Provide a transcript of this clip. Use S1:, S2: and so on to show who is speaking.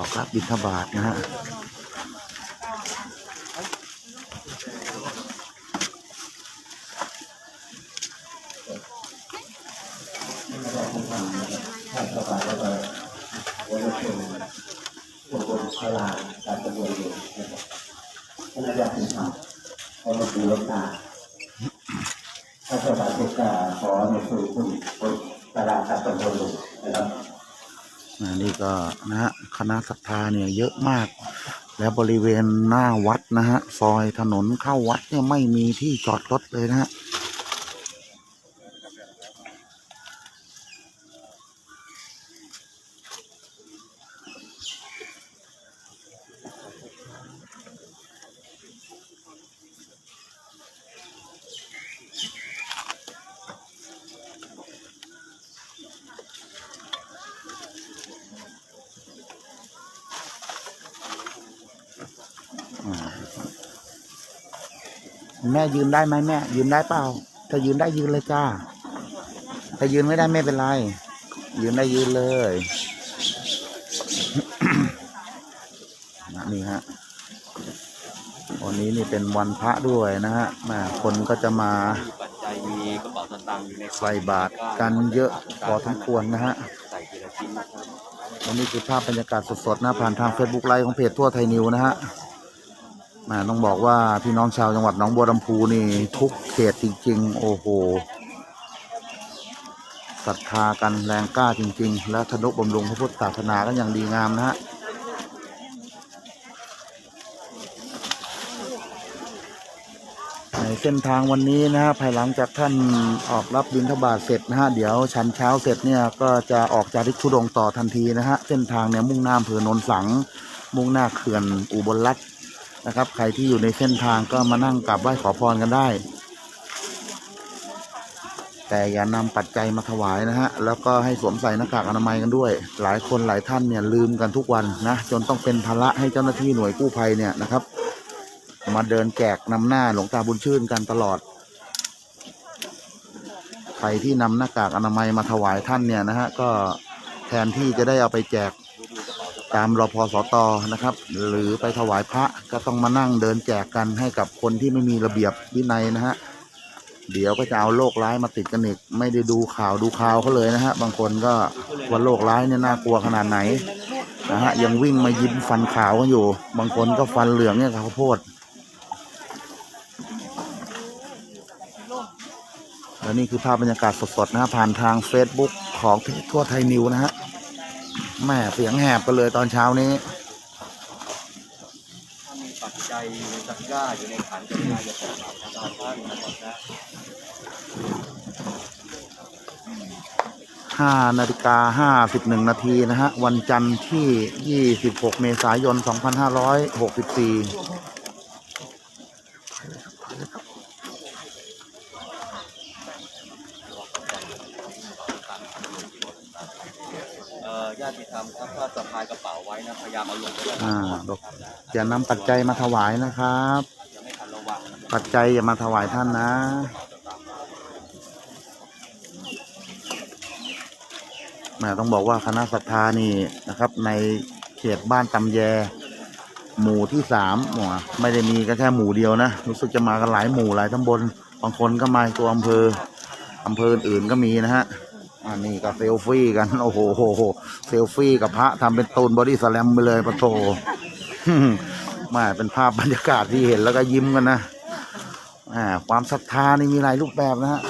S1: ออกรับบิณฑบาตนะฮะ
S2: พวกพลาการตำรวจอยู่นะครับท่านอาจารย์สิงห์ขอาดูลตาถ้าสบายทุกกาขอในสู่คุณตลาดการตำรวจอยู่นะครับ
S1: นะนี่ก็นะฮะคณะศรัทธาเนี่ยเยอะมาก แล้วบริเวณหน้าวัดนะฮะซอยถนนเข้าวัดเนี่ยไม่มีที่จอดรถเลยนะฮะ แม่ยืนได้ไหมแม่ ยืนได้เปล่า ถ้ายืนได้ยืนเลยจ้า ถ้ายืนไม่ได้ไม่เป็นไร ยืนได้ยืนเลยนะนี่ฮะวันนี้นี่เป็นวันพระด้วยนะฮะแม่คนก็จะมา
S3: ใส่
S1: บาตรกันเยอะพอสมควรนะฮะวันนี้คือภาพบรรยากาศสดๆนะผ่านทาง Facebook ไลฟ์ของเพจทั่วไทยนิวนะฮะ แหมต้องบอกว่าพี่น้องชาวจังหวัดหนองบัวลำพูนี่ทุกเขตจริง ๆ โอ้โหศรัทธากันแรงกล้าจริง ๆ และทนุบำรุงพระพุทธศาสนากันอย่างดีงามนะฮะในเส้นทางวันนี้นะฮะภายหลังจากท่านออกรับบิณฑบาตเสร็จนะฮะเดี๋ยวชันเช้าเสร็จเนี่ยก็จะออกจากทิศทุดงต่อทันทีนะฮะเส้นทางเนี่ยมุ่งหน้าอำเภอโนนสัง มุ่งหน้าเขื่อนอุบลรัฐน นะครับ ใครที่อยู่ในเส้นทางก็มานั่งกราบไหว้ขอพรกันได้ แต่อย่านำปัจจัยมาถวายนะฮะ แล้วก็ให้สวมใส่หน้ากากอนามัยกันด้วย หลายคนหลายท่านเนี่ยลืมกันทุกวันนะ จนต้องเป็นภาระให้เจ้าหน้าที่หน่วยกู้ภัยเนี่ยนะครับ มาเดินแจกนำหน้าหลวงตาบุญชื่นกันตลอดใครที่นำหน้ากากอนามัยมาถวายท่านเนี่ยนะฮะก็แทนที่จะได้เอาไปแจก ตามรอพสตนะครับ หรือไปถวายพระก็ต้องมานั่งเดินแจกกันให้กับคนที่ไม่มีระเบียบวินัยนะฮะเดี๋ยวก็จะเอาโรคร้ายมาติดกันอีกไม่ได้ดูข่าวดูข่าวเขาเลยนะฮะบางคนก็ว่าโรคร้ายเนี่ยน่ากลัวขนาดไหนนะฮะยังวิ่งมายิ้มฟันขาวกันอยู่ บางคนก็ฟันเหลืองเนี่ยข้าวโพดและนี่คือภาพบรรยากาศสดๆนะฮะผ่านทาง Facebook ของทั่วไทยนิวนะฮะ แม่เสียงแหบกันเลยตอนเช้านี้
S3: ถ้ามีปัจจัยอยู่ในตะกร้าอยู่ในขันจะได้จะใส่บาตรทางท่านนะครับนะ
S1: ห้านาฬิกาห้าสิบหนึ่งนาทีนะฮะ วันจันทร์ที่ยี่สิบหกเมษายนสองพันห้าร้อยหกสิบสี่
S3: เอ่อญาติธรรมครับถ้าสะพายกระเป๋าไว้นะพยายามเอาลงไปด้าน
S1: อ่า
S3: ล่าง
S1: บอก
S3: ครับนะ
S1: อย่านำปัจจัยมาถวายนะครับ
S3: จะไม่ทันระวังนะครับ
S1: ปัจจัยอย่ามาถวายท่านนะ แหมต้องบอกว่าคณะศรัทธานี่นะครับ ในเขตบ้านตำแย หมู่ที่สามหมู่อะไม่ได้มีก็แค่หมู่เดียวนะ รู้สึกจะมากันหลายหมู่หลายตำบล บางคนก็มาตัวอำเภออำเภออื่นๆก็มีนะฮะ อันนี้ก็เซลฟี่กัน โอ้โหโหโหเซลฟี่กับพระทำเป็นตูนบอดี้สแลมไปเลยปะโถไมาเป็นภาพบรรยากาศที่เห็นแล้วก็ยิ้มกันนะอ่าความศรัทธานี่มีหลายรูปแบบนะฮะ